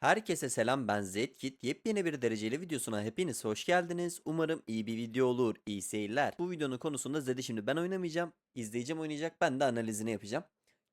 Herkese selam ben Zedkit. Yepyeni bir dereceli videosuna hepiniz hoş geldiniz. Umarım iyi bir video olur. İyi seyirler. Bu videonun konusunda Zed'i şimdi ben oynamayacağım. İzleyicim oynayacak. Ben de analizini yapacağım.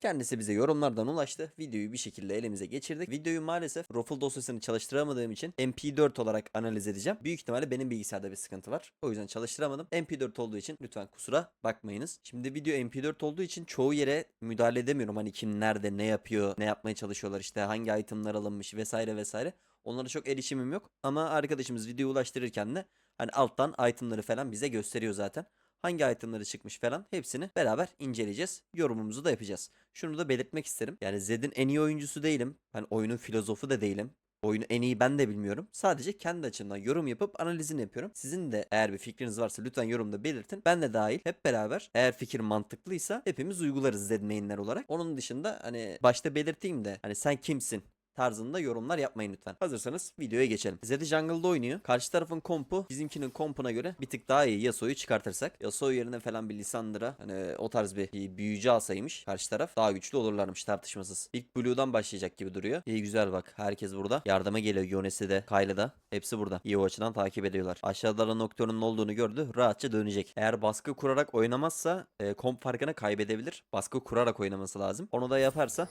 Kendisi bize yorumlardan ulaştı. Videoyu bir şekilde elimize geçirdik. Videoyu maalesef Ruffle dosyasını çalıştıramadığım için MP4 olarak analiz edeceğim. Büyük ihtimalle benim bilgisayarda bir sıkıntı var. O yüzden çalıştıramadım. MP4 olduğu için lütfen kusura bakmayınız. Şimdi video MP4 olduğu için çoğu yere müdahale edemiyorum. Hani kim nerede ne yapıyor, ne yapmaya çalışıyorlar işte hangi itemler alınmış vesaire vesaire. Onlara çok erişimim yok. Ama arkadaşımız videoyu ulaştırırken de hani alttan itemları falan bize gösteriyor zaten hangi itemları çıkmış falan hepsini beraber inceleyeceğiz. Yorumumuzu da yapacağız. Şunu da belirtmek isterim. Yani Zed'in en iyi oyuncusu değilim. Ben oyunun filozofu da değilim. Oyunu en iyi ben de bilmiyorum. Sadece kendi açımdan yorum yapıp analizini yapıyorum. Sizin de eğer bir fikriniz varsa lütfen yorumda belirtin. Ben de dahil hep beraber eğer fikir mantıklıysa hepimiz uygularız Zed olarak. Onun dışında hani başta belirteyim de hani sen kimsin tarzında yorumlar yapmayın lütfen. Hazırsanız videoya geçelim. Zed'i jungle'da oynuyor. Karşı tarafın kompu bizimkinin kompuna göre bir tık daha iyi Yasuo'yu çıkartırsak. Yasuo yerine falan bir Lissandra hani o tarz bir, büyücü alsaymış karşı taraf daha güçlü olurlarmış tartışmasız. İlk Blue'dan başlayacak gibi duruyor. İyi güzel bak herkes burada. Yardıma geliyor Yones'i de Kayla da. Hepsi burada. İyi o açıdan takip ediyorlar. Aşağıda da Nocturne'un olduğunu gördü. Rahatça dönecek. Eğer baskı kurarak oynamazsa e, komp farkını kaybedebilir. Baskı kurarak oynaması lazım. Onu da yaparsa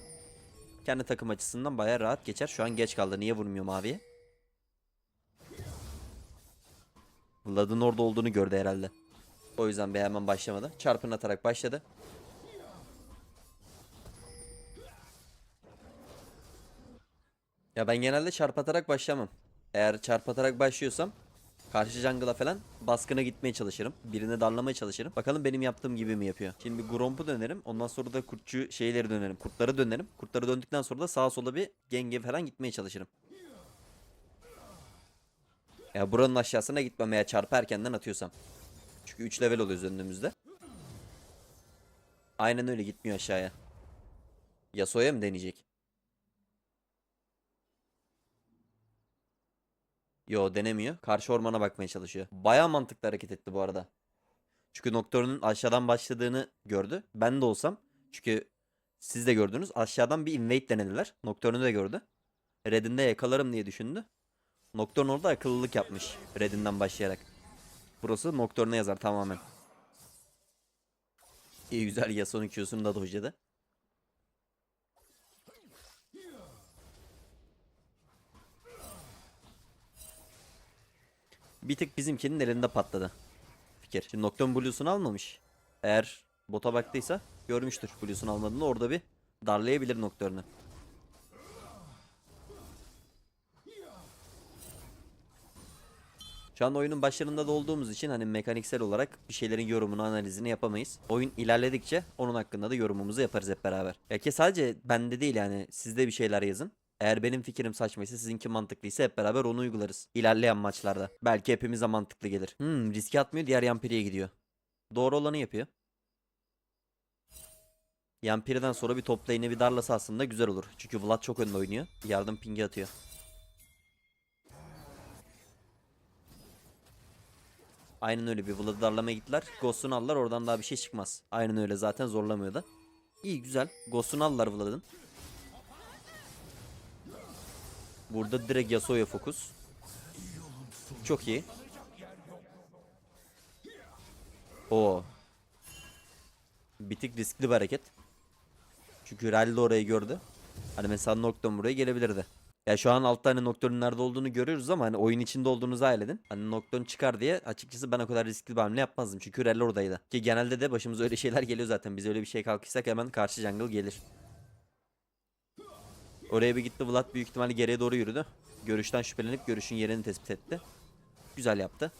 kendi takım açısından baya rahat geçer. Şu an geç kaldı. Niye vurmuyor maviye? Vlad'ın orada olduğunu gördü herhalde. O yüzden be hemen başlamadı. Çarpın atarak başladı. Ya ben genelde çarp atarak başlamam. Eğer çarp atarak başlıyorsam karşı jungle'a falan baskına gitmeye çalışırım. Birine darlamaya çalışırım. Bakalım benim yaptığım gibi mi yapıyor. Şimdi bir Gromp'u dönerim. Ondan sonra da kurtçu şeyleri dönerim. Kurtları dönerim. Kurtları döndükten sonra da sağa sola bir genge falan gitmeye çalışırım. Ya buranın aşağısına gitmem eğer çarpı erkenden atıyorsam. Çünkü 3 level oluyoruz önümüzde. Aynen öyle gitmiyor aşağıya. Yasuo'ya mı deneyecek? Yo denemiyor. Karşı ormana bakmaya çalışıyor. Baya mantıklı hareket etti bu arada. Çünkü Nocturne'un aşağıdan başladığını gördü. Ben de olsam. Çünkü siz de gördünüz. Aşağıdan bir invade denediler. Nocturne'u da gördü. Red'inde yakalarım diye düşündü. Nocturne orada akıllılık yapmış. Red'inden başlayarak. Burası Nocturne'a yazar tamamen. İyi güzel Yasuo'nun Q'sunu da dojladı. Bir tık bizimkinin elinde patladı. Fikir. Şimdi Nocturne Blue'sunu almamış. Eğer bota baktıysa görmüştür Blue'sunu almadığını. Orada bir darlayabilir Nocturne'ı. Şu an oyunun başlarında da olduğumuz için hani mekaniksel olarak bir şeylerin yorumunu analizini yapamayız. Oyun ilerledikçe onun hakkında da yorumumuzu yaparız hep beraber. Ya ki sadece bende değil yani sizde bir şeyler yazın. Eğer benim fikrim saçmaysa sizinki mantıklıysa hep beraber onu uygularız. İlerleyen maçlarda. Belki hepimize mantıklı gelir. Hmm riske atmıyor diğer Yampiri'ye gidiyor. Doğru olanı yapıyor. Yampiri'den sonra bir top lane'e bir darlasa aslında güzel olur. Çünkü Vlad çok önde oynuyor. Yardım pingi atıyor. Aynen öyle bir Vlad'ı darlamaya gittiler. Ghost'unu aldılar oradan daha bir şey çıkmaz. Aynen öyle zaten zorlamıyor da. İyi güzel. Ghost'unu aldılar Vlad'ın. Burada direkt Yasuo'ya fokus. Çok iyi. O. Bir tık riskli bir hareket. Çünkü Rally orayı gördü. Hani mesela Nocturne buraya gelebilirdi. Ya şu an altta hani Nocturne'un nerede olduğunu görüyoruz ama hani oyun içinde olduğunuzu hayal edin. Hani Nocturne çıkar diye açıkçası ben o kadar riskli bir hamle yapmazdım. Çünkü Rally oradaydı. Ki genelde de başımıza öyle şeyler geliyor zaten. Biz öyle bir şey kalkışsak hemen karşı jungle gelir. Oraya bir gitti Vlad büyük ihtimalle geriye doğru yürüdü. Görüşten şüphelenip görüşün yerini tespit etti. Güzel yaptı.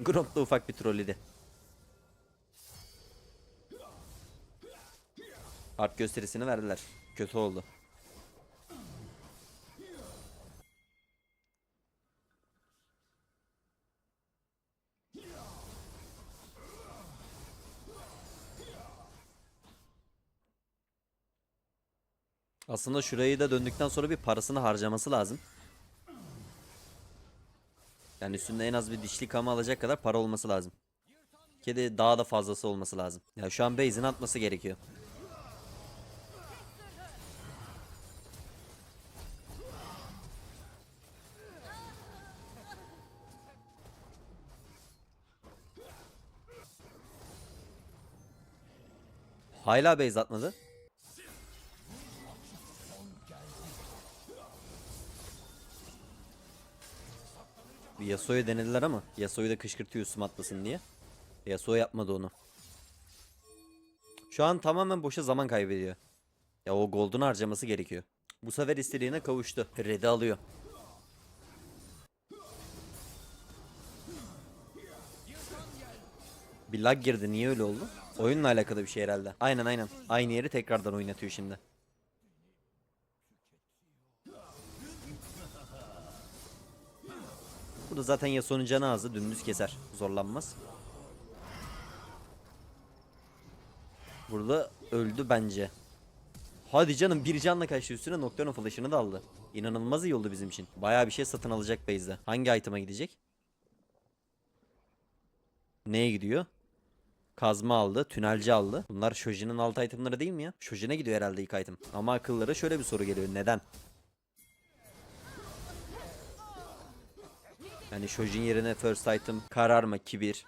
Gromp da ufak bir trolledi. Art gösterisini verdiler. Kötü oldu. Aslında şurayı da döndükten sonra bir parasını harcaması lazım. Yani üstünde en az bir dişli kama alacak kadar para olması lazım. Kedi daha da fazlası olması lazım. Ya şu an base'in atması gerekiyor. Hala base atmadı. Bir Yasuo'yu denediler ama Yasuo'yu da kışkırtıyor üstüme atmasın diye. Yasuo yapmadı onu. Şu an tamamen boşa zaman kaybediyor. Ya o gold'unu harcaması gerekiyor. Bu sefer istediğine kavuştu. Red'i alıyor. Bir lag girdi. Niye öyle oldu? Oyunla alakalı bir şey herhalde. Aynen aynen. Aynı yeri tekrardan oynatıyor şimdi. Zaten Yasuo'nun canı azı. Dümdüz keser. Zorlanmaz. Burada öldü bence. Hadi canım bir canla kaçtı üstüne Nocturne flash'ını da aldı. İnanılmaz iyi oldu bizim için. Bayağı bir şey satın alacak base'de. Hangi item'a gidecek? Neye gidiyor? Kazma aldı, tünelci aldı. Bunlar Shoji'nin alt itemları değil mi ya? Shoji'ne gidiyor herhalde ilk item. Ama akıllara şöyle bir soru geliyor. Neden? Yani Shojin yerine first item kararma, kibir.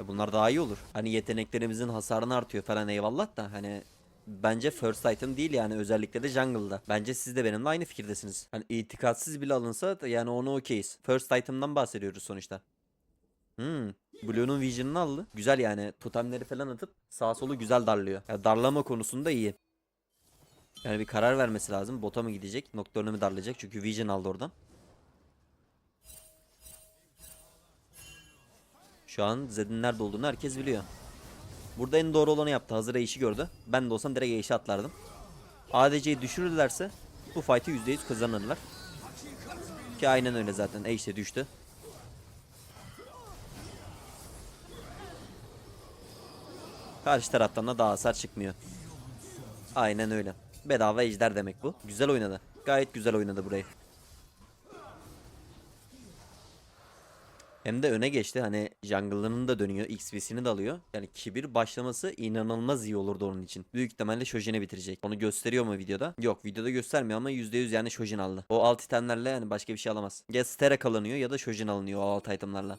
E bunlar daha iyi olur. Hani yeteneklerimizin hasarını artıyor falan eyvallah da hani bence first item değil yani özellikle de jungle'da. Bence siz de benimle aynı fikirdesiniz. Hani itikatsız bile alınsa yani onu okeyiz. First item'dan bahsediyoruz sonuçta. Hmm. Blue'nun vision'ını aldı. Güzel yani. Totemleri falan atıp sağ solu güzel darlıyor. Ya darlama konusunda iyi. Yani bir karar vermesi lazım. Bota mı gidecek? Nocturne'u mu darlayacak? Çünkü vision aldı oradan. Şu an Zed'in nerede olduğunu herkes biliyor. Burada en doğru olanı yaptı. Hazır işi gördü. Ben de olsam direkt Ashe'i atlardım. ADC'yi düşürürlerse bu fight'ı %100 kazanırlar. Ki aynen öyle zaten. Ashe de düştü. Karşı taraftan da daha hasar çıkmıyor. Aynen öyle. Bedava ejder demek bu. Güzel oynadı. Gayet güzel oynadı burayı. Hem de öne geçti. Hani jungle'ının da dönüyor. XP'sini de alıyor. Yani kibir başlaması inanılmaz iyi olurdu onun için. Büyük ihtimalle Shojin'e bitirecek. Onu gösteriyor mu videoda? Yok videoda göstermiyor ama %100 yani Shojin aldı. O alt itemlerle yani başka bir şey alamaz. Ya Sterak alınıyor ya da Shojin alınıyor o alt itemlerle.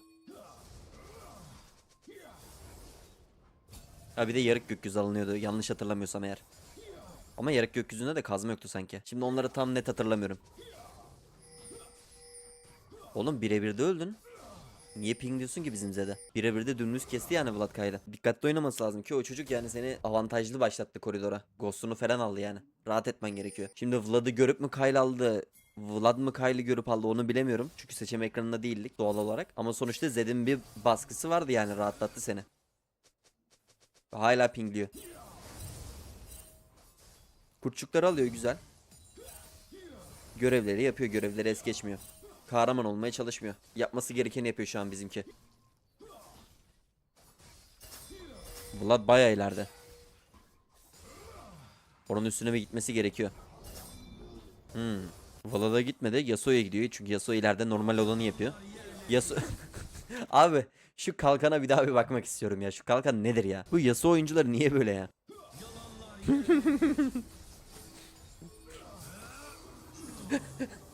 Ha bir de yarık gökyüzü alınıyordu yanlış hatırlamıyorsam eğer. Ama yarık gökyüzünde de kazma yoktu sanki. Şimdi onları tam net hatırlamıyorum. Oğlum birebir de öldün. Niye ping diyorsun ki bizim Zed'e? Birebir de dümdüz kesti yani Vlad Kayda. Dikkatli oynaması lazım ki o çocuk yani seni avantajlı başlattı koridora. Ghost'unu falan aldı yani. Rahat etmen gerekiyor. Şimdi Vlad'ı görüp mü Kyle aldı? Vlad mı Kyle'ı görüp aldı onu bilemiyorum. Çünkü seçim ekranında değildik doğal olarak. Ama sonuçta Zed'in bir baskısı vardı yani rahatlattı seni. Hala pingliyor. Kurtçukları alıyor güzel. Görevleri yapıyor. Görevleri es geçmiyor. Kahraman olmaya çalışmıyor. Yapması gerekeni yapıyor şu an bizimki. Vlad bayağı ileride. Onun üstüne mi gitmesi gerekiyor? Hmm. Vlad'a gitmedi. Yasuo'ya gidiyor. Çünkü Yasuo ileride normal olanı yapıyor. Yasuo... Abi şu kalkana bir daha bir bakmak istiyorum ya. Şu kalkan nedir ya? Bu Yasuo oyuncuları niye böyle ya?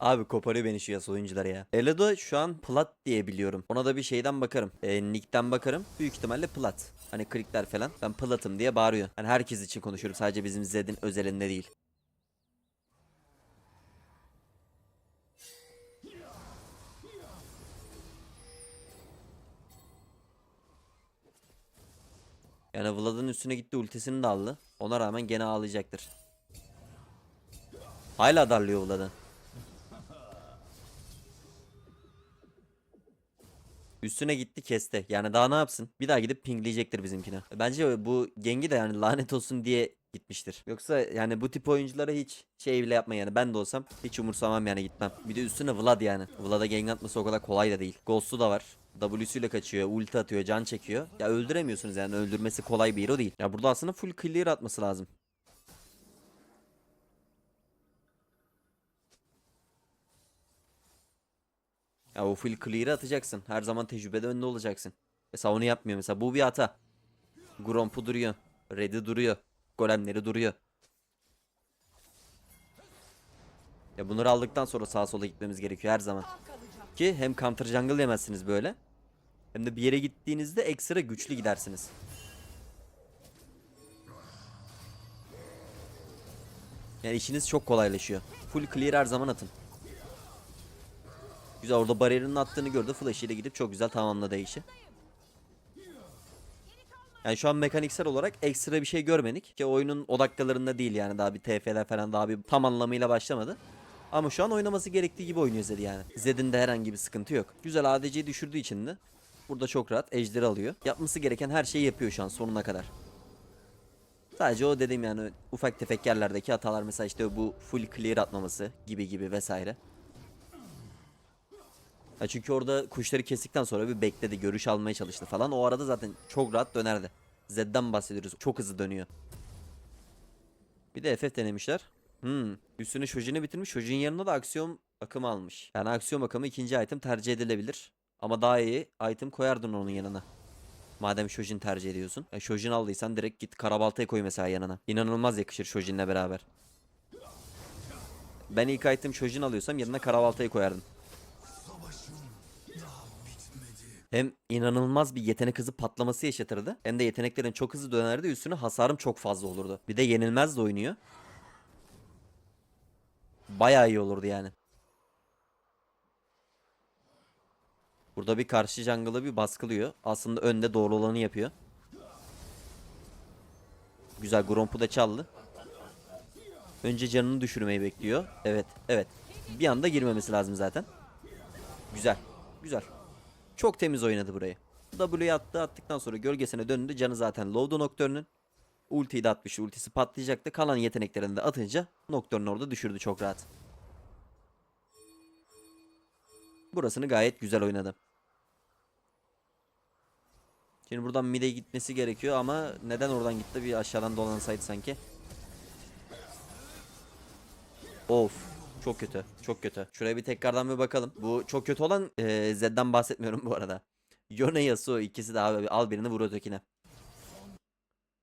Abi koparıyor beni şu Yasuo oyuncuları ya. Eledo şu an plat diye biliyorum. Ona da bir şeyden bakarım. E, nick'ten bakarım. Büyük ihtimalle plat. Hani klikler falan. Ben platım diye bağırıyor. Hani herkes için konuşuyorum. Sadece bizim Zed'in özelinde değil. Yani Vlad'ın üstüne gitti ultisini de aldı. Ona rağmen gene ağlayacaktır. Hala darlıyor Vlad'ı. Üstüne gitti kesti. Yani daha ne yapsın? Bir daha gidip pingleyecektir bizimkine. Bence bu Gengi de yani lanet olsun diye gitmiştir. Yoksa yani bu tip oyunculara hiç şey bile yapma yani. Ben de olsam hiç umursamam yani gitmem. Bir de üstüne Vlad yani. Vlad'a gank atması o kadar kolay da değil. Ghost'u da var. W'suyla kaçıyor, ulti atıyor, can çekiyor. Ya öldüremiyorsunuz yani öldürmesi kolay bir hero değil. Ya burada aslında full clear atması lazım. Ya o full clear'ı atacaksın. Her zaman tecrübede önde olacaksın. Mesela onu yapmıyor mesela. Bu bir hata. Gromp'u duruyor. Red'i duruyor. Golemleri duruyor. Ya bunları aldıktan sonra sağa sola gitmemiz gerekiyor her zaman. Ki hem counter jungle yemezsiniz böyle. Hem de bir yere gittiğinizde ekstra güçlü gidersiniz. Yani işiniz çok kolaylaşıyor. Full clear her zaman atın. Güzel orada bariyerinin attığını gördü. Flash ile gidip çok güzel tamamladı işi. Yani şu an mekaniksel olarak ekstra bir şey görmedik. Ki oyunun o dakikalarında değil yani daha bir TF'ler falan daha bir tam anlamıyla başlamadı. Ama şu an oynaması gerektiği gibi oynuyor Zed yani. Zed'in de herhangi bir sıkıntı yok. Güzel ADC'yi düşürdüğü için de burada çok rahat ejderi alıyor. Yapması gereken her şeyi yapıyor şu an sonuna kadar. Sadece o dediğim yani ufak tefek yerlerdeki hatalar mesela işte bu full clear atmaması gibi gibi vesaire. Ya çünkü orada kuşları kestikten sonra bir bekledi, görüş almaya çalıştı falan. O arada zaten çok rahat dönerdi. Zed'den bahsediyoruz. Çok hızlı dönüyor. Bir de FF denemişler. Hmm. Üstüne Shojin'i bitirmiş. Shojin yanına da aksiyon akımı almış. Yani aksiyon akımı ikinci item tercih edilebilir. Ama daha iyi item koyardın onun yanına. Madem Shojin tercih ediyorsun. Ya Shojin aldıysan direkt git Karabalta'yı koy mesela yanına. İnanılmaz yakışır Shojin'le beraber. Ben ilk item Shojin alıyorsam yanına Karabalta'yı koyardım. Hem inanılmaz bir yetenek hızı patlaması yaşatırdı. Hem de yeteneklerin çok hızlı dönerdi. Üstüne hasarım çok fazla olurdu. Bir de yenilmez de oynuyor. Bayağı iyi olurdu yani. Burada bir karşı jungle'ı bir baskılıyor. Aslında önde doğru olanı yapıyor. Güzel Gromp'u da çaldı. Önce canını düşürmeyi bekliyor. Evet, evet. Bir anda girmemesi lazım zaten. Güzel, güzel. Çok temiz oynadı burayı. W'ye attı attıktan sonra gölgesine döndü. Canı zaten low'du Nocturne'ün. Ultiyi de atmıştı. Ultisi patlayacaktı. Kalan yeteneklerini de atınca Nocturne orada düşürdü çok rahat. Burasını gayet güzel oynadı. Şimdi buradan mid'e gitmesi gerekiyor ama neden oradan gitti? Bir aşağıdan dolansaydı sanki. Of. Çok kötü. Çok kötü. Şuraya bir tekrardan bir bakalım. Bu çok kötü olan eee Zed'den bahsetmiyorum bu arada. Yone Yasuo ikisi de abi al birini vur ötekine.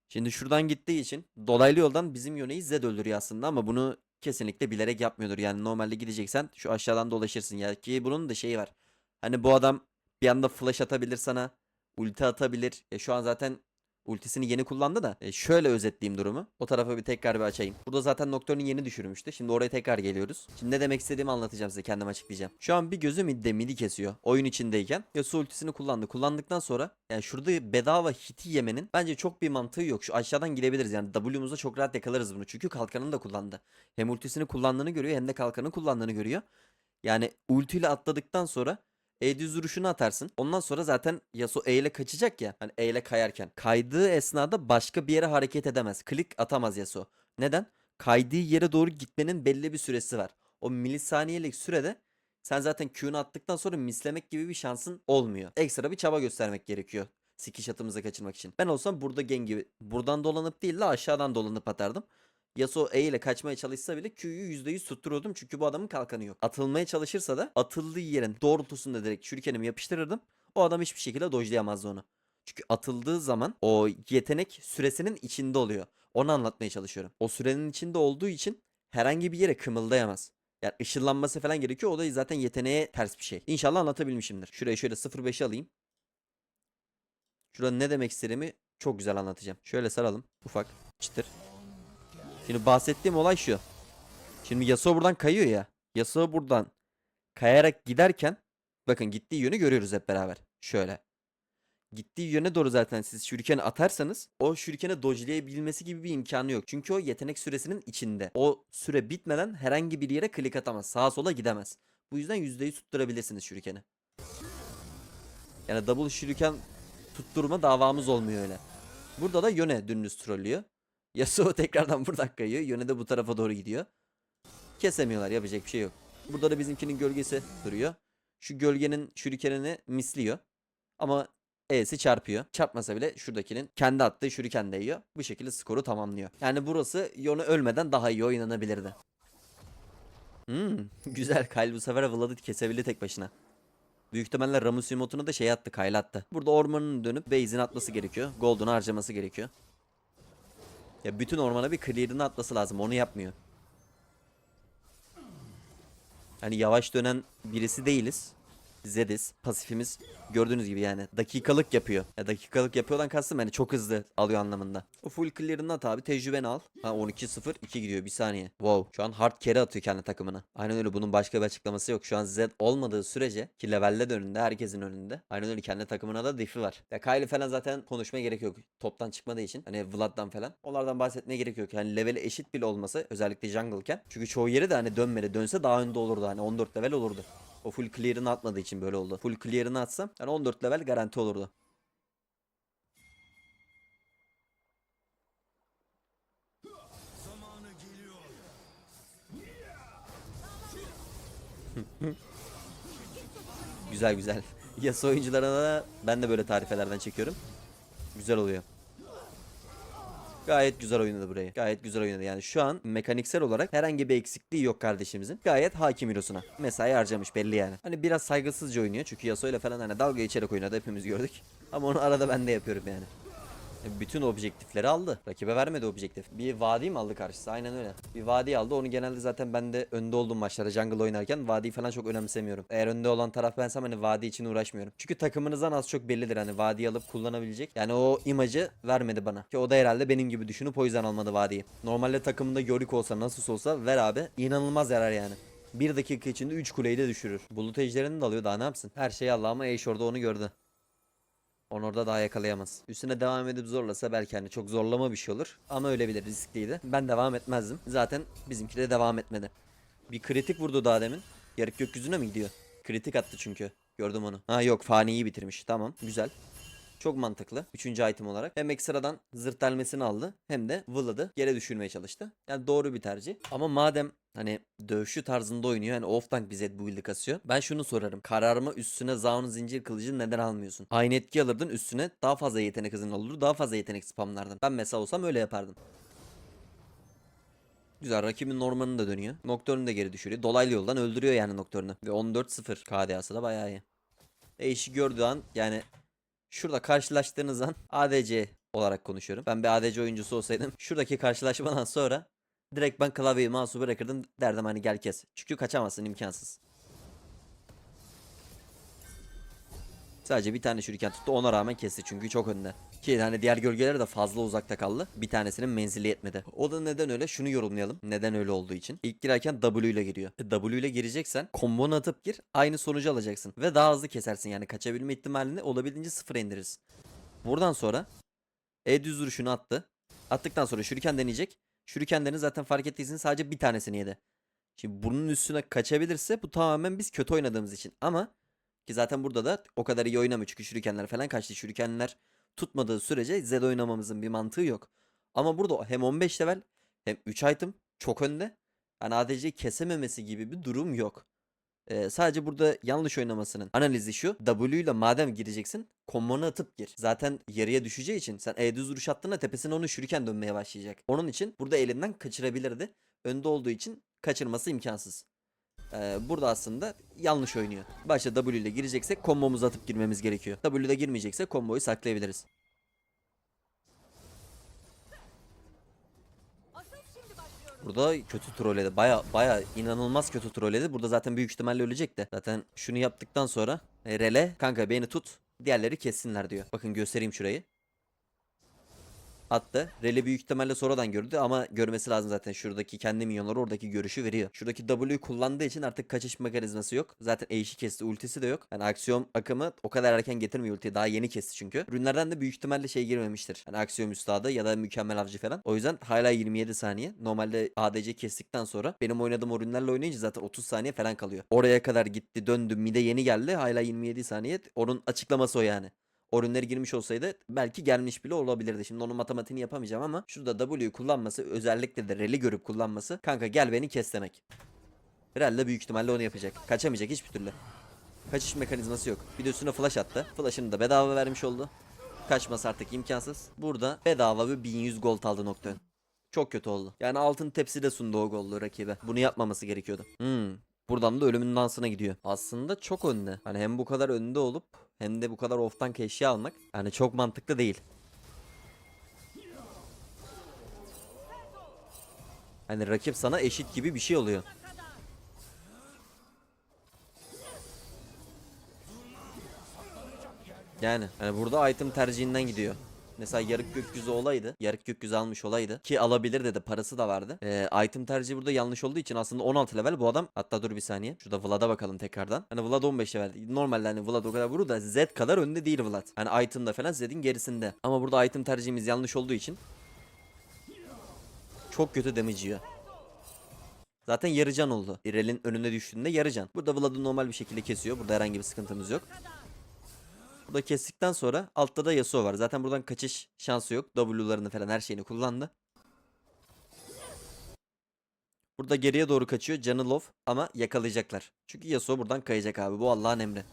Şimdi şuradan gittiği için dolaylı yoldan bizim Yone'yi Zed öldürüyor aslında ama bunu kesinlikle bilerek yapmıyordur. Yani normalde gideceksen şu aşağıdan dolaşırsın ya ki bunun da şeyi var. Hani bu adam bir anda flash atabilir sana. Ulti atabilir. E şu an zaten ultisini yeni kullandı da. E şöyle özetleyeyim durumu. O tarafa bir tekrar bir açayım. Burada zaten Nocturne'ü yeni düşürmüştü. Şimdi oraya tekrar geliyoruz. Şimdi ne demek istediğimi anlatacağım size. Kendim açıklayacağım. Şu an bir gözü midde midi kesiyor. Oyun içindeyken. Yasuo ultisini kullandı. Kullandıktan sonra yani şurada bedava hiti yemenin bence çok bir mantığı yok. Şu aşağıdan gidebiliriz. Yani W'muzda çok rahat yakalarız bunu. Çünkü kalkanını da kullandı. Hem ultisini kullandığını görüyor hem de kalkanı kullandığını görüyor. Yani ultiyle atladıktan sonra E düz vuruşunu atarsın. Ondan sonra zaten Yasuo E ile kaçacak ya. Hani E ile kayarken. Kaydığı esnada başka bir yere hareket edemez. Klik atamaz Yasuo. Neden? Kaydığı yere doğru gitmenin belli bir süresi var. O milisaniyelik sürede sen zaten Q'nu attıktan sonra mislemek gibi bir şansın olmuyor. Ekstra bir çaba göstermek gerekiyor. Sikiş atımızı kaçırmak için. Ben olsam burada gen gibi buradan dolanıp değil de aşağıdan dolanıp atardım. Yasuo E ile kaçmaya çalışsa bile Q'yu %100 tuttururdum çünkü bu adamın kalkanı yok. Atılmaya çalışırsa da atıldığı yerin doğrultusunda direkt şurikenimi yapıştırırdım. O adam hiçbir şekilde dojlayamazdı onu. Çünkü atıldığı zaman o yetenek süresinin içinde oluyor. Onu anlatmaya çalışıyorum. O sürenin içinde olduğu için herhangi bir yere kımıldayamaz. Yani ışınlanması falan gerekiyor. O da zaten yeteneğe ters bir şey. İnşallah anlatabilmişimdir. Şuraya şöyle 0.5'i alayım. Şurada ne demek istediğimi çok güzel anlatacağım. Şöyle saralım. Ufak. Çıtır. Şimdi bahsettiğim olay şu. Şimdi Yasuo buradan kayıyor ya. Yasuo buradan kayarak giderken bakın gittiği yönü görüyoruz hep beraber. Şöyle. Gittiği yöne doğru zaten siz şurikeni atarsanız o şurikene dojlayabilmesi gibi bir imkanı yok. Çünkü o yetenek süresinin içinde. O süre bitmeden herhangi bir yere klik atamaz. Sağa sola gidemez. Bu yüzden %100 tutturabilirsiniz şurikeni. Yani double şuriken tutturma davamız olmuyor öyle. Burada da yöne dümdüz trollüyor. Yasuo tekrardan buradan kayıyor. Yöne de bu tarafa doğru gidiyor. Kesemiyorlar yapacak bir şey yok. Burada da bizimkinin gölgesi duruyor. Şu gölgenin şurikenini misliyor. Ama E'si çarpıyor. Çarpmasa bile şuradakinin kendi attığı şuriken değiyor. Bu şekilde skoru tamamlıyor. Yani burası Yone ölmeden daha iyi oynanabilirdi. Hmm, güzel. Kyle bu sefer Vlad'ı kesebildi tek başına. Büyük ihtimalle Ramus Yumot'unu da şey attı, Kyle attı. Burada ormanın dönüp base'ini atması gerekiyor. Gold'unu harcaması gerekiyor. Ya bütün ormana bir clear'ını atması lazım. Onu yapmıyor. Hani yavaş dönen birisi değiliz. Zedis. Pasifimiz gördüğünüz gibi yani dakikalık yapıyor. Ya dakikalık yapıyordan kastım yani çok hızlı alıyor anlamında. O full clear'ını at abi tecrübeni al. Ha 12-0 2 gidiyor bir saniye. Wow şu an hard carry atıyor kendi takımına. Aynen öyle bunun başka bir açıklaması yok. Şu an Zed olmadığı sürece ki levelde de önünde herkesin önünde. Aynen öyle kendi takımına da diff'i var. Ya Kylie falan zaten konuşmaya gerek yok. Toptan çıkmadığı için hani Vlad'dan falan. Onlardan bahsetmeye gerek yok. Yani leveli eşit bile olmasa özellikle jungle'ken. Çünkü çoğu yeri de hani dönmedi. Dönse daha önde olurdu hani 14 level olurdu. O full clear'ını atmadığı için böyle oldu. Full clear'ını atsam yani 14 level garanti olurdu. güzel güzel. Yasa oyuncularına da ben de böyle tarifelerden çekiyorum. Güzel oluyor. Gayet güzel oynadı burayı. Gayet güzel oynadı. Yani şu an mekaniksel olarak herhangi bir eksikliği yok kardeşimizin. Gayet hakim Hirosuna. Mesai harcamış belli yani. Hani biraz saygısızca oynuyor. Çünkü Yasuo ile falan hani dalga geçerek oynadı. Hepimiz gördük. Ama onu arada ben de yapıyorum yani. Bütün objektifleri aldı. Rakibe vermedi objektif. Bir vadi mi aldı karşısı? Aynen öyle. Bir vadi aldı. Onu genelde zaten ben de önde olduğum maçlarda jungle oynarken vadi falan çok önemsemiyorum. Eğer önde olan taraf bensem hani vadi için uğraşmıyorum. Çünkü takımınızdan az çok bellidir hani vadi alıp kullanabilecek. Yani o imajı vermedi bana. Ki o da herhalde benim gibi düşünüp o yüzden almadı vadiyi. Normalde takımında Yorick olsa nasıl olsa ver abi. İnanılmaz yarar yani. Bir dakika içinde 3 kuleyi de düşürür. Bulut ejderini de alıyor daha ne yapsın? Her şey Allah ama Ashe orada onu gördü. Onu orada daha yakalayamaz. Üstüne devam edip zorlasa belki hani çok zorlama bir şey olur. Ama öyle bile riskliydi. Ben devam etmezdim. Zaten bizimki de devam etmedi. Bir kritik vurdu daha demin. Yarık gökyüzüne mi gidiyor? Kritik attı çünkü. Gördüm onu. Ha yok faniyi bitirmiş. Tamam güzel. Çok mantıklı. Üçüncü item olarak. Hem ekstradan zırt delmesini aldı. Hem de Vlad'ı yere düşürmeye çalıştı. Yani doğru bir tercih. Ama madem hani dövüşü tarzında oynuyor. Yani off tank bir Zed build'i kasıyor. Ben şunu sorarım. Kararıma üstüne Zaun zincir kılıcı neden almıyorsun? Aynı etki alırdın üstüne daha fazla yetenek hızın olur. Daha fazla yetenek spamlardın. Ben mesela olsam öyle yapardım. Güzel rakibin Norman'ı da dönüyor. Nocturne'u da geri düşürüyor. Dolaylı yoldan öldürüyor yani Nocturne'u. Ve 14-0 KDA'sı da bayağı iyi. E gördüğü an yani şurada karşılaştığınız an ADC olarak konuşuyorum. Ben bir ADC oyuncusu olsaydım şuradaki karşılaşmadan sonra direkt ben klavyeyi mouse'u bırakırdım derdim hani gel kes. Çünkü kaçamazsın imkansız. Sadece bir tane şuriken tuttu ona rağmen kesti çünkü çok önde. Ki hani diğer gölgeler de fazla uzakta kaldı. Bir tanesinin menzili yetmedi. O da neden öyle? Şunu yorumlayalım. Neden öyle olduğu için. İlk girerken W ile giriyor. E, W ile gireceksen kombonu atıp gir aynı sonucu alacaksın. Ve daha hızlı kesersin yani kaçabilme ihtimalini olabildiğince sıfıra indirirsin. Buradan sonra E düz vuruşunu attı. Attıktan sonra şuriken deneyecek. Şurikenlerin zaten fark ettiyseniz sadece bir tanesini yedi. Şimdi bunun üstüne kaçabilirse bu tamamen biz kötü oynadığımız için. Ama ki zaten burada da o kadar iyi oynamıyor. Çünkü şurikenler falan kaçtı. Şurikenler tutmadığı sürece Zed oynamamızın bir mantığı yok. Ama burada hem 15 level hem 3 item çok önde. Yani ADC'yi kesememesi gibi bir durum yok. Ee, sadece burada yanlış oynamasının analizi şu. W ile madem gireceksin kombonu atıp gir. Zaten yarıya düşeceği için sen E düz vuruş attığında tepesine onu şuriken dönmeye başlayacak. Onun için burada elinden kaçırabilirdi. Önde olduğu için kaçırması imkansız. Ee, burada aslında yanlış oynuyor. Başta W ile gireceksek kombomuzu atıp girmemiz gerekiyor. W ile girmeyecekse komboyu saklayabiliriz. Burada kötü trolledi. Baya baya inanılmaz kötü trolledi. Burada zaten büyük ihtimalle ölecekti. Zaten şunu yaptıktan sonra rele kanka beni tut. Diğerleri kessinler diyor. Bakın göstereyim şurayı. Attı. Rele büyük ihtimalle sonradan gördü ama görmesi lazım zaten. Şuradaki kendi minyonları oradaki görüşü veriyor. Şuradaki W'yu kullandığı için artık kaçış mekanizması yok. Zaten Ashe'i kesti. Ultisi de yok. Yani aksiyon akımı o kadar erken getirmiyor ultiyi. Daha yeni kesti çünkü. Ürünlerden de büyük ihtimalle şey girmemiştir. Hani aksiyon üstadı ya da mükemmel avcı falan. O yüzden hala 27 saniye. Normalde ADC kestikten sonra benim oynadığım ürünlerle oynayınca zaten 30 saniye falan kalıyor. Oraya kadar gitti döndü mide yeni geldi. Hala 27 saniye. Onun açıklaması o yani. O girmiş olsaydı belki gelmiş bile olabilirdi. Şimdi onun matematiğini yapamayacağım ama şurada W'yu kullanması özellikle de Rel'i görüp kullanması kanka gel beni kes demek. Rel de büyük ihtimalle onu yapacak. Kaçamayacak hiçbir türlü. Kaçış mekanizması yok. Bir de üstüne flash attı. Flash'ını da bedava vermiş oldu. Kaçması artık imkansız. Burada bedava bir 1100 gold aldı nokta. Çok kötü oldu. Yani altın tepside sundu o golü rakibe. Bunu yapmaması gerekiyordu. Hmm. Buradan da ölümün dansına gidiyor. Aslında çok önde. Hani hem bu kadar önde olup hem de bu kadar off'tan eşya almak yani çok mantıklı değil. Hani rakip sana eşit gibi bir şey oluyor. Yani hani burada item tercihinden gidiyor. Mesela yarık gökyüzü olaydı. Yarık gökyüzü almış olaydı. Ki alabilir dedi. Parası da vardı. Ee, item tercihi burada yanlış olduğu için aslında 16 level bu adam. Hatta dur bir saniye. Şurada Vlad'a bakalım tekrardan. Hani Vlad 15 level. Normalde hani Vlad o kadar vurur da Z kadar önde değil Vlad. Hani item'da falan Z'in gerisinde. Ama burada item tercihimiz yanlış olduğu için çok kötü damage yiyor. Zaten yarı can oldu. İrel'in önüne düştüğünde yarı can. Burada Vlad'ı normal bir şekilde kesiyor. Burada herhangi bir sıkıntımız yok. Burada kestikten sonra altta da Yasuo var. Zaten buradan kaçış şansı yok. W'larını falan her şeyini kullandı. Burada geriye doğru kaçıyor. Canı low ama yakalayacaklar. Çünkü Yasuo buradan kayacak abi. Bu Allah'ın emri.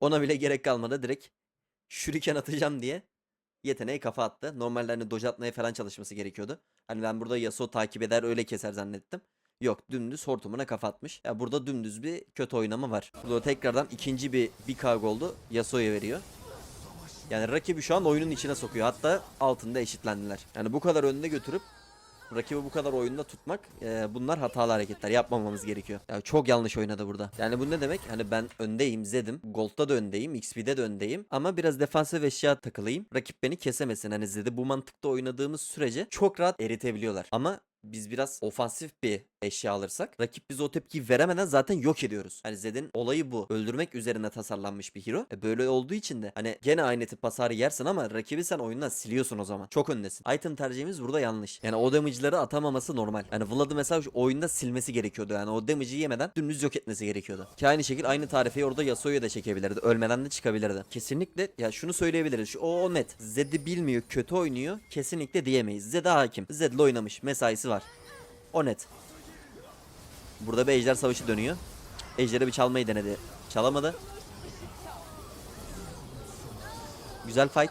Ona bile gerek kalmadı. Direkt şuriken atacağım diye yeteneğe kafa attı. Normalde hani dodge atmaya falan çalışması gerekiyordu. Hani ben burada Yasuo takip eder öyle keser zannettim. Yok dümdüz hortumuna kafa atmış. Ya burada dümdüz bir kötü oynama var. Burada tekrardan ikinci bir bir goldu Yasuo'ya veriyor. Yani rakibi şu an oyunun içine sokuyor. Hatta altında eşitlendiler. Yani bu kadar önüne götürüp rakibi bu kadar oyunda tutmak e, bunlar hatalı hareketler yapmamamız gerekiyor. Ya çok yanlış oynadı burada. Yani bu ne demek? Hani ben öndeyim, Zed'im. Gold'da da öndeyim, XP'de de öndeyim. Ama biraz defansif eşya takılayım. Rakip beni kesemesin. Hani Zed'i bu mantıkta oynadığımız sürece çok rahat eritebiliyorlar. Ama biz biraz ofansif bir eşya alırsak rakip bize o tepkiyi veremeden zaten yok ediyoruz. Hani Zed'in olayı bu. Öldürmek üzerine tasarlanmış bir hero. E böyle olduğu için de hani gene aynı tip hasarı yersin ama rakibi sen oyundan siliyorsun o zaman. Çok öndesin. Item tercihimiz burada yanlış. Yani o damage'ları atamaması normal. Yani Vlad'ı mesela oyunda silmesi gerekiyordu. Yani o damage'i yemeden dümdüz yok etmesi gerekiyordu. Ki aynı şekilde aynı tarifeyi orada Yasuo'ya da çekebilirdi. Ölmeden de çıkabilirdi. Kesinlikle ya şunu söyleyebiliriz. Şu, o, o net. Zed'i bilmiyor, kötü oynuyor. Kesinlikle diyemeyiz. Zed'e hakim. Zed'le oynamış. Mesaisi var. O net. Burada bir ejder savaşı dönüyor. Ejder'i bir çalmayı denedi. Çalamadı. Güzel fight.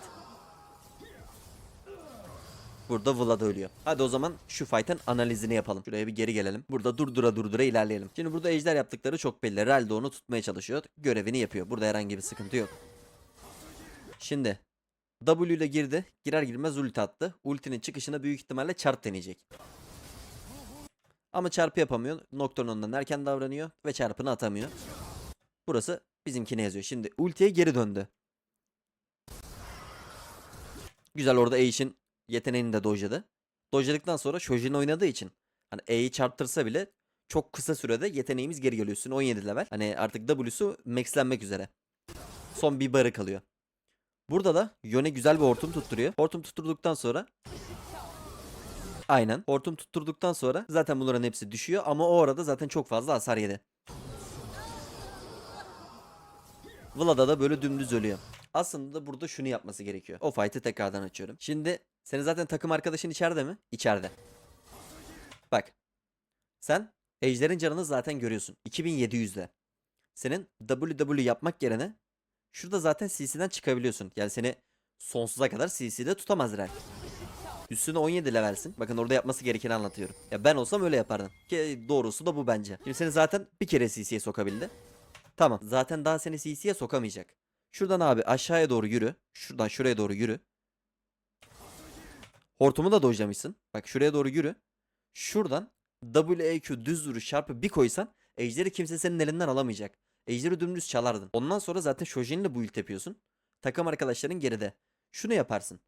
Burada Vlad ölüyor. Hadi o zaman şu fight'ın analizini yapalım. Şuraya bir geri gelelim. Burada durdura durdura ilerleyelim. Şimdi burada ejder yaptıkları çok belli. Raldo onu tutmaya çalışıyor. Görevini yapıyor. Burada herhangi bir sıkıntı yok. Şimdi W ile girdi. Girer girmez ulti attı. Ultinin çıkışına büyük ihtimalle çarp deneyecek. Ama çarpı yapamıyor. Nocturne ondan erken davranıyor ve çarpını atamıyor. Burası bizimkine yazıyor. Şimdi ultiye geri döndü. Güzel orada Ashe'in yeteneğini de dojladı. Dojladıktan sonra Shojin oynadığı için hani E'yi çarptırsa bile çok kısa sürede yeteneğimiz geri geliyor. Üstüne 17 level. Hani artık W'su maxlenmek üzere. Son bir barı kalıyor. Burada da Yone güzel bir hortum tutturuyor. Hortum tutturduktan sonra Aynen. Hortum tutturduktan sonra zaten bunların hepsi düşüyor ama o arada zaten çok fazla hasar yedi. Vlad'a da böyle dümdüz ölüyor. Aslında da burada şunu yapması gerekiyor. O fight'ı tekrardan açıyorum. Şimdi senin zaten takım arkadaşın içeride mi? İçeride. Bak. Sen Ejder'in canını zaten görüyorsun. 2700'de. Senin WW yapmak yerine şurada zaten CC'den çıkabiliyorsun. Yani seni sonsuza kadar CC'de tutamaz Rel. Üstüne 17 levelsin. Bakın orada yapması gerekeni anlatıyorum. Ya ben olsam öyle yapardım. Ki doğrusu da bu bence. Şimdi seni zaten bir kere CC'ye sokabildi. Tamam. Zaten daha seni CC'ye sokamayacak. Şuradan abi aşağıya doğru yürü. Şuradan şuraya doğru yürü. Hortumu da dojlamışsın. Bak şuraya doğru yürü. Şuradan WEQ düz duruş çarpı bir koysan Ejder'i kimse senin elinden alamayacak. Ejder'i dümdüz çalardın. Ondan sonra zaten Shojin'le bu ult yapıyorsun. Takım arkadaşların geride. Şunu yaparsın.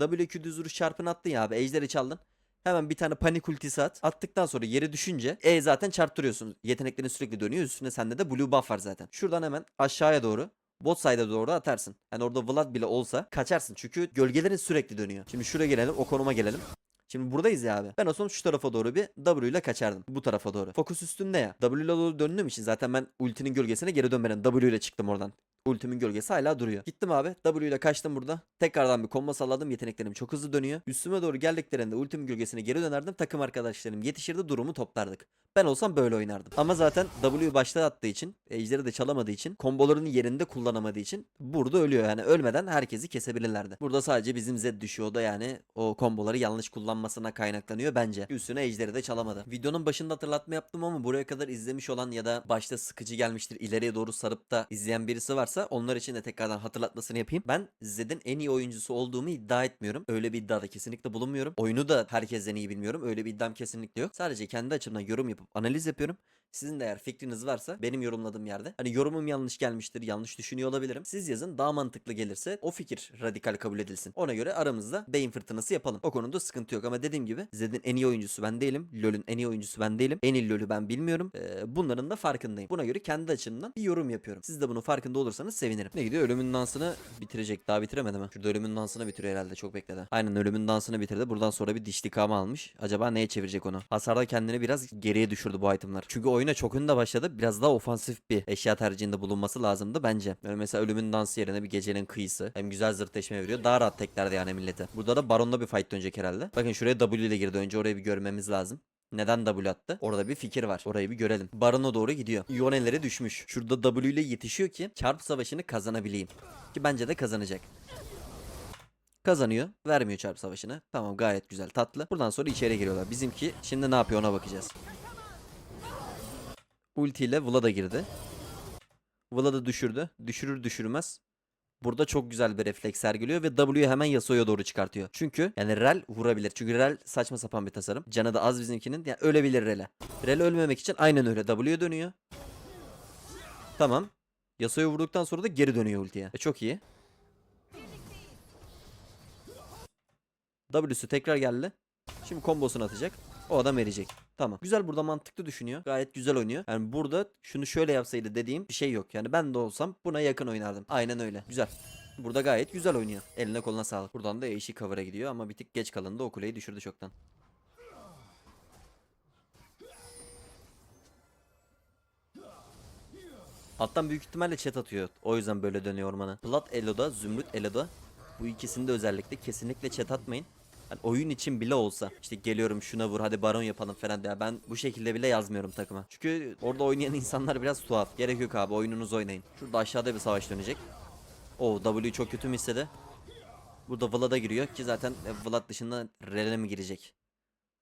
WQ düz vuruş çarpını attın ya abi. Ejder'i çaldın. Hemen bir tane panik ultisi at. Attıktan sonra yere düşünce E zaten çarptırıyorsun. Yeteneklerin sürekli dönüyor. Üstüne sende de blue buff var zaten. Şuradan hemen aşağıya doğru bot side'a doğru atarsın. Yani orada Vlad bile olsa kaçarsın. Çünkü gölgelerin sürekli dönüyor. Şimdi şuraya gelelim. O konuma gelelim. Şimdi buradayız ya abi. Ben o zaman şu tarafa doğru bir W ile kaçardım. Bu tarafa doğru. Fokus üstünde ya. W ile doğru döndüğüm için zaten ben ultinin gölgesine geri dönmeden W ile çıktım oradan. Ultimin gölgesi hala duruyor. Gittim abi. W ile kaçtım burada. Tekrardan bir combo salladım. Yeteneklerim çok hızlı dönüyor. Üstüme doğru geldiklerinde ultimin gölgesine geri dönerdim. Takım arkadaşlarım yetişirdi. Durumu toplardık. Ben olsam böyle oynardım. Ama zaten W başta attığı için, ejderi de çalamadığı için, kombolarını yerinde kullanamadığı için burada ölüyor. Yani ölmeden herkesi kesebilirlerdi. Burada sadece bizim Z düşüyor. Da yani o komboları yanlış kullanmasına kaynaklanıyor bence. Üstüne ejderi de çalamadı. Videonun başında hatırlatma yaptım ama buraya kadar izlemiş olan ya da başta sıkıcı gelmiştir ileriye doğru sarıp da izleyen birisi varsa varsa onlar için de tekrardan hatırlatmasını yapayım. Ben Zed'in en iyi oyuncusu olduğumu iddia etmiyorum. Öyle bir iddiada kesinlikle bulunmuyorum. Oyunu da herkesten iyi bilmiyorum. Öyle bir iddiam kesinlikle yok. Sadece kendi açımdan yorum yapıp analiz yapıyorum. Sizin de eğer fikriniz varsa benim yorumladığım yerde hani yorumum yanlış gelmiştir, yanlış düşünüyor olabilirim. Siz yazın daha mantıklı gelirse o fikir radikal kabul edilsin. Ona göre aramızda beyin fırtınası yapalım. O konuda sıkıntı yok ama dediğim gibi Zed'in en iyi oyuncusu ben değilim. LoL'ün en iyi oyuncusu ben değilim. En iyi LoL'ü ben bilmiyorum. Ee, bunların da farkındayım. Buna göre kendi açımdan bir yorum yapıyorum. Siz de bunun farkında olursanız sevinirim. Ne gidiyor? Ölümün dansını bitirecek. Daha bitiremedi mi? Şurada ölümün dansını bitiriyor herhalde. Çok bekledi. Aynen ölümün dansını bitirdi. Buradan sonra bir dişli kama almış. Acaba neye çevirecek onu? Hasarda kendini biraz geriye düşürdü bu itemlar. Çünkü oyuna çok önde başladı. Biraz daha ofansif bir eşya tercihinde bulunması lazımdı bence. Böyle mesela ölümün dansı yerine bir gecenin kıyısı. Hem güzel zırtleşme veriyor. Daha rahat teklerdi yani millete. Burada da baronda bir fight dönecek herhalde. Bakın şuraya W ile girdi. Önce orayı bir görmemiz lazım. Neden W attı? Orada bir fikir var. Orayı bir görelim. Baron'a doğru gidiyor. Yoneleri düşmüş. Şurada W ile yetişiyor ki çarp savaşını kazanabileyim. Ki bence de kazanacak. Kazanıyor. Vermiyor çarp savaşını. Tamam gayet güzel tatlı. Buradan sonra içeri giriyorlar. Bizimki şimdi ne yapıyor ona bakacağız. Ulti ile Vlada girdi. Vlada düşürdü. Düşürür düşürmez. Burada çok güzel bir refleks sergiliyor ve W'yu hemen Yasuo'ya doğru çıkartıyor. Çünkü yani Rel vurabilir. Çünkü Rel saçma sapan bir tasarım. Canı da az bizimkinin. Yani ölebilir Rel'e. Rel ölmemek için aynen öyle W'ye dönüyor. Tamam. Yasuo'ya vurduktan sonra da geri dönüyor ultiye. E, çok iyi. W'su tekrar geldi. Şimdi kombosunu atacak. O adam erecek. Tamam. Güzel burada mantıklı düşünüyor. Gayet güzel oynuyor. Yani burada şunu şöyle yapsaydı dediğim bir şey yok. Yani ben de olsam buna yakın oynardım. Aynen öyle. Güzel. Burada gayet güzel oynuyor. Eline koluna sağlık. Buradan da eşi cover'a gidiyor ama bir tık geç kalındı. O kuleyi düşürdü çoktan. Alttan büyük ihtimalle chat atıyor. O yüzden böyle dönüyor ormana. Plat Elo'da, Zümrüt Elo'da bu ikisinde özellikle kesinlikle chat atmayın. Hani oyun için bile olsa işte geliyorum şuna vur hadi baron yapalım falan ya ben bu şekilde bile yazmıyorum takıma. Çünkü orada oynayan insanlar biraz tuhaf. Gerek yok abi oyununuzu oynayın. Şurada aşağıda bir savaş dönecek. O W çok kötü mü istedi? Burada Vlad'a giriyor ki zaten Vlad dışında Rel'e mi girecek?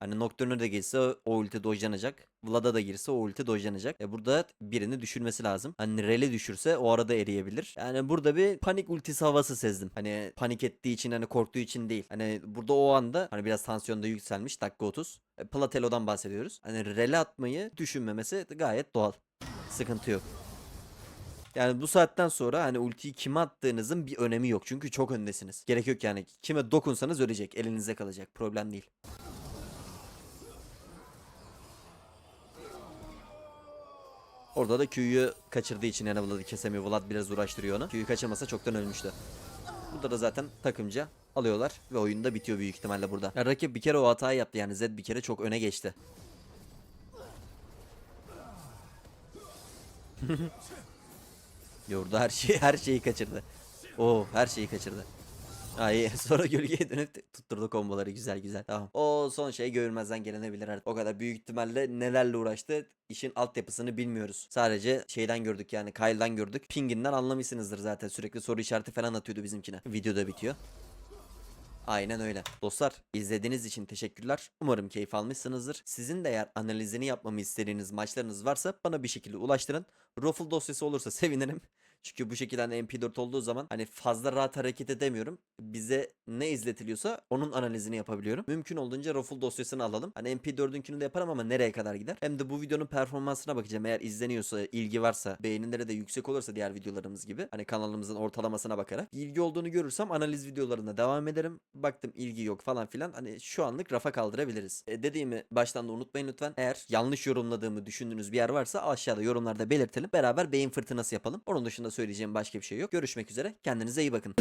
Hani Nocturne de girse o ulti dojlanacak. Vlad'a da girse o ulti dojlanacak. E burada birini düşürmesi lazım. Hani Rel'i düşürse o arada eriyebilir. Yani burada bir panik ultisi havası sezdim. Hani panik ettiği için hani korktuğu için değil. Hani burada o anda hani biraz tansiyonda yükselmiş dakika 30. E, Platelo'dan bahsediyoruz. Hani Rel'e atmayı düşünmemesi gayet doğal. Sıkıntı yok. Yani bu saatten sonra hani ultiyi kime attığınızın bir önemi yok. Çünkü çok öndesiniz. Gerek yok yani. Kime dokunsanız ölecek. Elinizde kalacak. Problem değil. Orada da Q'yu kaçırdığı için yani Vlad'ı kesemiyor. Vlad biraz uğraştırıyor onu. Q'yu kaçırmasa çoktan ölmüştü. Burada da zaten takımca alıyorlar ve oyun da bitiyor büyük ihtimalle burada. Yani rakip bir kere o hatayı yaptı yani Zed bir kere çok öne geçti. Yordu her şeyi her şeyi kaçırdı. Oo her şeyi kaçırdı. Ay sonra gölgeye dönüp tutturdu komboları güzel güzel. Tamam. O son şey görmezden gelenebilir artık. O kadar büyük ihtimalle nelerle uğraştı. İşin altyapısını bilmiyoruz. Sadece şeyden gördük yani Kyle'dan gördük. Pinginden anlamışsınızdır zaten. Sürekli soru işareti falan atıyordu bizimkine. Videoda bitiyor. Aynen öyle. Dostlar izlediğiniz için teşekkürler. Umarım keyif almışsınızdır. Sizin de eğer analizini yapmamı istediğiniz maçlarınız varsa bana bir şekilde ulaştırın. Ruffle dosyası olursa sevinirim. Çünkü bu şekilde hani MP4 olduğu zaman hani fazla rahat hareket edemiyorum. Bize ne izletiliyorsa onun analizini yapabiliyorum. Mümkün olduğunca Ruffle dosyasını alalım. Hani MP4'ünkünü de yaparım ama nereye kadar gider? Hem de bu videonun performansına bakacağım. Eğer izleniyorsa, ilgi varsa, beğenileri de yüksek olursa diğer videolarımız gibi. Hani kanalımızın ortalamasına bakarak. İlgi olduğunu görürsem analiz videolarına devam ederim. Baktım ilgi yok falan filan. Hani şu anlık rafa kaldırabiliriz. E, dediğimi baştan da unutmayın lütfen. Eğer yanlış yorumladığımı düşündüğünüz bir yer varsa aşağıda yorumlarda belirtelim. Beraber beyin fırtınası yapalım. Onun dışında söyleyeceğim başka bir şey yok. Görüşmek üzere. Kendinize iyi bakın.